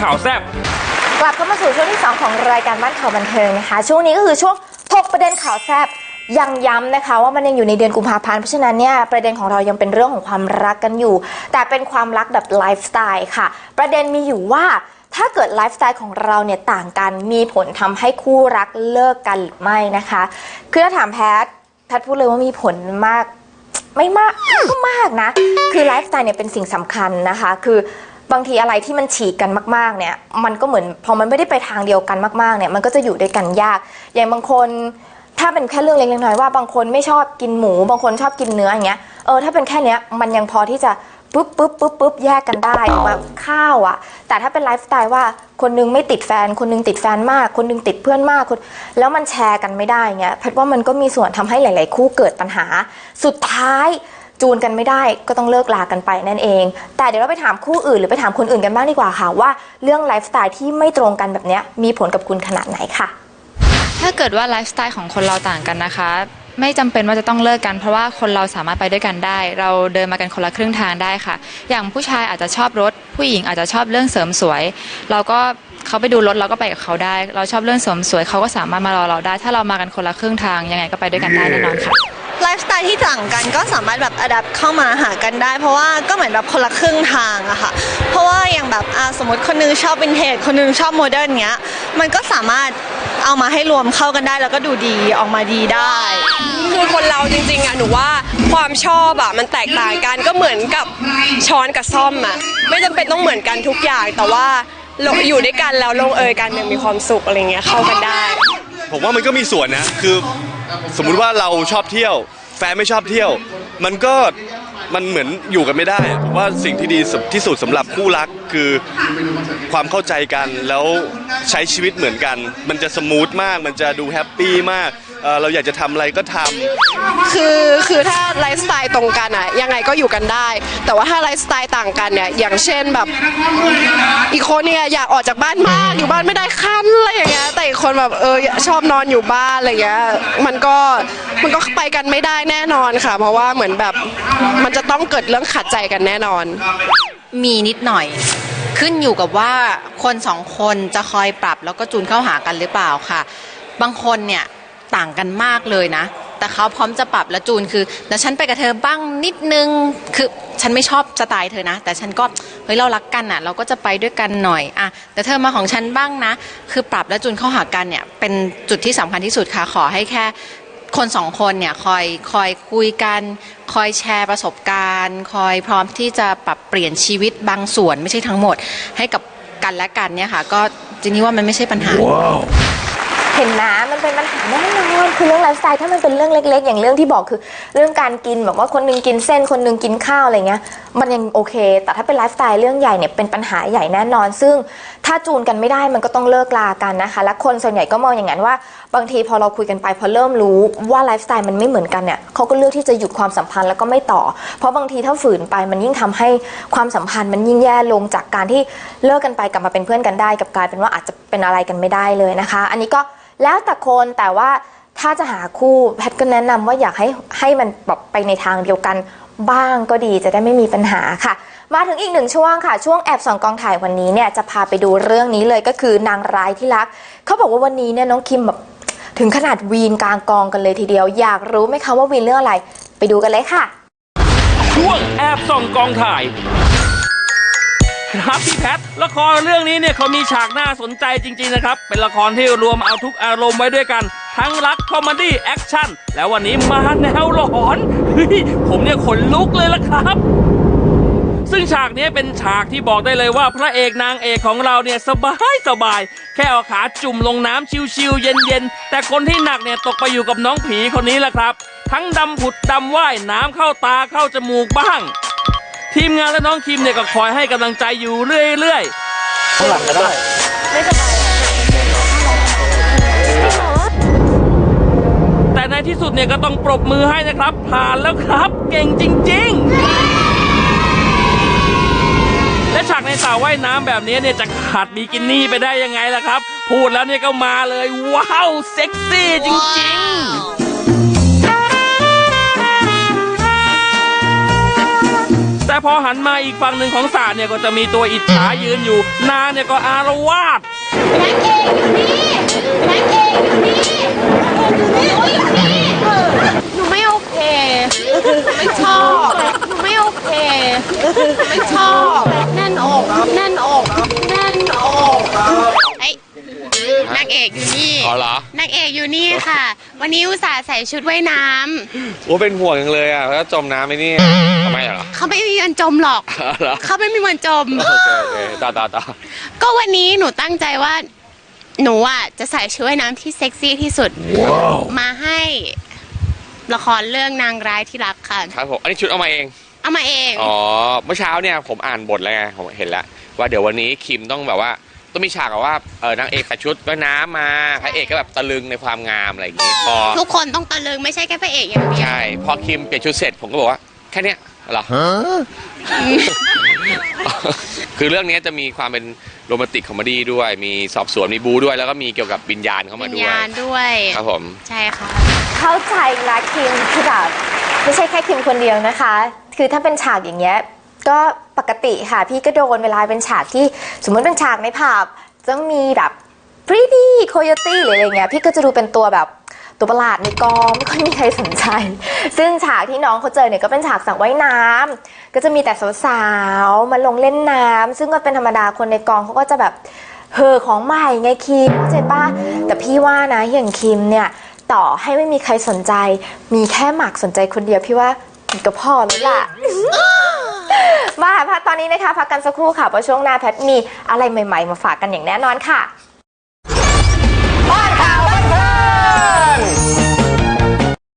ข่าวแซ่บกลับเข้ามาสู่ช่วงที่ 2 ของรายการบ้านข่าวบันเทิงนะคะ ช่วงนี้ก็คือช่วงถกประเด็นข่าวแซ่บยังย้ำนะคะว่ามันยังอยู่ในเดือนกุมภาพันธ์เพราะฉะนั้นเนี่ยประเด็นของเรายังเป็นเรื่องของความรักกันอยู่ แต่เป็นความรักแบบไลฟ์สไตล์ค่ะ ประเด็นมีอยู่ว่าถ้าเกิดไลฟ์สไตล์ของเราเนี่ยต่างกันมีผลทำให้คู่รักเลิกกันหรือไม่นะคะคือถ้าถามแพทย์แพทย์พูดเลยว่ามีผลมากไม่มากก็มากนะ คือไลฟ์สไตล์เนี่ยเป็นสิ่งสำคัญนะคะ คือ บางทีอะไรที่มันฉีกกันมากๆเนี่ย มันก็เหมือนพอมันไม่ได้ไปทางเดียวกันมากๆเนี่ยมันก็จะอยู่ด้วยกันยาก อย่างบางคนถ้าเป็นแค่เรื่องเล็กๆน้อยๆว่าบางคนไม่ชอบกินหมู บางคนชอบกินเนื้ออย่างเงี้ยเออถ้าเป็นแค่เนี้ยมันยังพอที่จะปุ๊บปุ๊บปุ๊บปุ๊บแยกกันได้แบบข้าวอะ่ะ แต่ถ้าเป็นไลฟ์สไตล์ว่าคนนึงไม่ติดแฟน คนนึงติดแฟนมาก คนนึงติดเพื่อนมากคนแล้วมันแชร์กันไม่ได้เงี้ยแพทว่ามันก็มีส่วนทำให้หลาย ๆ คู่เกิดปัญหา สุดท้าย จูนกันไม่ได้ก็ต้องเลิกลากันไปนั่นเอง แต่เดี๋ยวเราไปถามคู่อื่นหรือไปถามคนอื่นกันบ้างดีกว่าค่ะ ว่าเรื่องไลฟ์สไตล์ที่ไม่ตรงกันแบบนี้มีผลกับคุณขนาดไหนค่ะ ถ้าเกิดว่าไลฟ์สไตล์ของคนเราต่างกันนะคะ ไม่จำเป็นว่าจะต้องเลิกกัน เพราะว่าคนเราสามารถไปด้วยกันได้ เราเดินมากันคนละครึ่งทางได้ค่ะ อย่างผู้ชายอาจจะชอบรถ ผู้หญิงอาจจะชอบเรื่องเสริมสวย เราก็เขาไปดูรถเราก็ไปกับเขาได้ เราชอบเรื่องเสริมสวยเขาก็สามารถมารอเราได้ ถ้าเรามากันคนละครึ่งทางยังไงก็ไปด้วยกันได้แน่นอนค่ะ ไลฟ์สไตล์ที่ต่างกันก็สามารถแบบอัด p t เข้ามาหากันได้ เพราะว่าก็เหมือนแบบคนละครึ่งทางอะค่ะเพราะว่าอย่างแบบอะสมมติคนนึงชอบวินเทจคนนึงชอบโมเดิร์นเงี้ยมันก็สามารถเอามาให้รวมเข้ากันได้แล้วก็ดูดีออกมาดีได้ คือคนเราจริงๆอะหนูว่าความชอบอะมันแตกต่างกันก็เหมือนกับช้อนกับซ่อมอะไม่จำเป็นต้องเหมือนกันทุกอย่างแต่ว่าเราอยู่ด้วยกันแล้วลงเอยกันเนี่ยมีความสุขอะไรเงี้ยเข้ากันได้ ผมว่ามันก็มีส่วนนะคือ สมมุติว่าเราชอบเที่ยว แฟนไม่ชอบเที่ยว มันก็มันเหมือนอยู่กันไม่ได้ผมว่าสิ่งที่ดีที่สุดสำหรับคู่รักคือความเข้าใจกันแล้วใช้ชีวิตเหมือนกัน มันจะสมูทมาก มันจะดูแฮปปี้มากเอ่อเราอยากจะทำอะไรก็ทำ คือคือถ้าไลฟ์สไตล์ตรงกันอะยังไงก็อยู่กันได้ แต่ว่าถ้าไลฟ์สไตล์ต่างกันเนี่ยอย่างเช่นแบบ อีกคนเนี่ยอยากออกจากบ้านมากอยู่บ้านไม่ได้คันอะไร คนแบบเออชอบนอนอยู่บ้านอะไรเงี้ยมันก็มันก็ไปกันไม่ได้แน่นอนค่ะ เพราะว่าเหมือนแบบมันจะต้องเกิดเรื่องขัดใจกันแน่นอน มีนิดหน่อย ขึ้นอยู่กับว่าคนสองคนจะคอยปรับแล้วก็จูนเข้าหากันหรือเปล่าค่ะ บางคนเนี่ยต่างกันมากเลยนะ แต่เขาพร้อมจะปรับและจูนคือแล้วฉันไปกับเธอบ้างนิดนึงคือฉันไม่ชอบสไตล์เธอนะ แต่ฉันก็เฮ้ยเรารักกันอะ เราก็จะไปด้วยกันหน่อยอะแต่เธอมาของฉันบ้างนะ คือปรับและจูนเข้าหากันเนี่ยเป็นจุดที่สำคัญที่สุดค่ะขอให้แค่คนสองคนเนี่ยคอยคอยคุยกัน คอยแชร์ประสบการณ์ คอยพร้อมที่จะปรับเปลี่ยนชีวิตบางส่วนไม่ใช่ทั้งหมด ให้กับกันและกันเนี่ยค่ะ ก็จริงๆว่ามันไม่ใช่ปัญหาเห็นนะมันเป็นปัญหาแน่นอนคือเรื่องไลฟ์สไตล์ถ้ามันเป็นเรื่องเล็ก ๆ อย่างเรื่องที่บอกคือ เรื่องการกินแบบว่าคนหนึงกินเส้นคนหนึงกินข้าวอะไรเงี้ยมันยังโอเค แต่ถ้าเป็นไลฟ์สไตล์เรื่องใหญ่เนี่ยเป็นปัญหาใหญ่แน่นอน ซึ่งถ้าจูนกันไม่ได้มันก็ต้องเลิกลากันนะคะ และคนส่วนใหญ่ก็มองอย่างนั้นว่า บางทีพอเราคุยกันไปพอเริ่มรู้ว่าไลฟ์สไตล์มันไม่เหมือนกันเนี่ยเขาก็เลือกที่จะหยุดความสัมพันธ์แล้วก็ไม่ต่อ เพราะบางทีถ้าฝืนไปมันยิ่งทำให้ความสัมพันธ์มันยิ่งแย่ลงจากการที่เลิกกันไปกลับมาเป็นเพื่อนกันได้ กับกลายเป็นว่าอาจจะเป็นอะไรกันไม่ได้เลยนะคะ อันนี้ก็ แล้วแต่คนแต่ว่าถ้าจะหาคู่แพทย์ก็แนะนำว่าอยากให้ให้มันแบบไปในทางเดียวกันบ้างก็ดีจะได้ไม่มีปัญหาค่ะ มาถึงอีกหนึ่งช่วงค่ะ ช่วงแอบส่องกองถ่ายวันนี้เนี่ยจะพาไปดูเรื่องนี้เลยก็คือนางร้ายที่รัก เขาบอกว่าวันนี้เนี่ยน้องคิมแบบถึงขนาดวีนกลางกองกันเลยทีเดียว อยากรู้ไหมคะว่าวีนเรื่องอะไร ไปดูกันเลยค่ะ ช่วงแอบส่องกองถ่าย ครับพี่แพทละครเรื่องนี้เนี่ยเขามีฉากน่าสนใจจริงๆนะครับ เป็นละครที่รวมเอาทุกอารมณ์ไว้ด้วยกัน ทั้งรักคอมเมดี้แอคชั่น แล้ววันนี้มาแนวหลอนเฮ้ยผมเนี่ยขนลุกเลยละครับซึ่งฉากนี้เป็นฉากที่บอกได้เลยว่าพระเอกนางเอกของเราเนี่ยสบายสบาย แค่เอาขาจุ่มลงน้ำชิวๆเย็นๆ แต่คนที่หนักเนี่ยตกไปอยู่กับน้องผีคนนี้แหละครับ ทั้งดำผุดดำว่ายน้ำเข้าตาเข้าจมูกบ้าง ทีมงานและน้องคิมเนี่ยก็คอยให้กำลังใจอยู่เรื่อยๆ แต่ในที่สุดเนี่ยก็ต้องปรบมือให้นะครับ ผ่านแล้วครับ เก่งจริง ๆ และฉากในสระว่ายน้ำแบบนี้เนี่ยจะขาดบิกินี่ไปได้ยังไงล่ะครับ พูดแล้วเนี่ยก็มาเลย ว้าว เซ็กซี่จริง ๆ พอหันมาอีกฝั่งหนึ่งของสระเนี่ยก็จะมีตัวอิจฉายืนอยู่ นาเนี่ยก็อารวาสนางเอกอยู่นี่นางเอกอยู่นี่นางเอกอยู่นี่โอ้ยอยู่นี่หนูไม่โอเค ไม่ชอบหนูไม่โอเค ไม่ชอบ แน่นอกแน่นอกแน่น เอกอยู่นี่อ๋อเหรอ นางเอกอยู่นี่ค่ะ วันนี้อุตส่าห์ใส่ชุดว่ายน้โอ้เป็นห่วงจังเลยอะแล้วจมน้ำไหมเนี่ยทำไมเหรอำเขาไม่มีวันจมหรอกเหรอเขาไม่มีวันจม โอเคโอเคต่อต่อต่อก็วันนี้หนูตั้งใจว่า หนูอะจะใส่ชุดว่ายน้ำที่เซ็กซี่ที่สุด มาให้ละครเรื่องนางร้ายที่รักค่ะ ครับผมอันนี้ชุดเอามาเอง เอามาเอง อ๋อ เมื่อเช้าเนี่ยผมอ่านบทแล้วไงผมเห็นแล้ว ว่าเดี๋ยววันนี้คิมต้องแบบว่า ต้องมีฉากแบบว่าเออนางเอกใส่ชุดว่ายน้ำมาพระเอกก็แบบตะลึงในความงามอะไรอย่างงี้พอทุกคนต้องตะลึงไม่ใช่แค่พระเอกอย่างเดียว ใช่พอคิมเปลี่ยนชุดเสร็จผมก็บอกว่าแค่เนี้ยเหรอ คือเรื่องนี้จะมีความเป็นโรแมนติกคอมเมดี้ด้วย มีสอบสวนมีบูด้วย แล้วก็มีเกี่ยวกับวิญญาณเข้าวิมาญด้วย ญาณด้วยครับผม ใช่ค่ะ เข้าใจนะคิมคือแบบไม่ใช่แค่คิมคนเดียวนะคะ คือถ้าเป็นฉากอย่างเงี้ย ก็ปกติค่ะพี่ก็โดนเวลาเป็นฉากที่สมมติเป็นฉากในผับจะมีแบบพรีดี้โคโยตี้หรืออะไรเงี้ยพี่ก็จะดูเป็นตัวแบบตัวประหลาดในกองไม่ค่อยมีใครสนใจ ซึ่งฉากที่น้องเขาเจอเนี่ยก็เป็นฉากสระว่ายน้ำก็จะมีแต่สาวๆมาลงเล่นน้ำซึ่งก็เป็นธรรมดาคนในกองเขาก็จะแบบเฮอของใหม่ไงคิมเข้าใจปะแต่พี่ว่านะอย่างคิมเนี่ยต่อให้ไม่มีใครสนใจ มีแค่หมากสนใจคนเดียวพี่ว่าก็พอแล้วล่ะ มาพักตอนนี้นะคะพักกันสักครู่ค่ะเพราะช่วงหน้าแพทมีอะไรใหม่ ๆ มาฝากกันอย่างแน่นอนค่ะ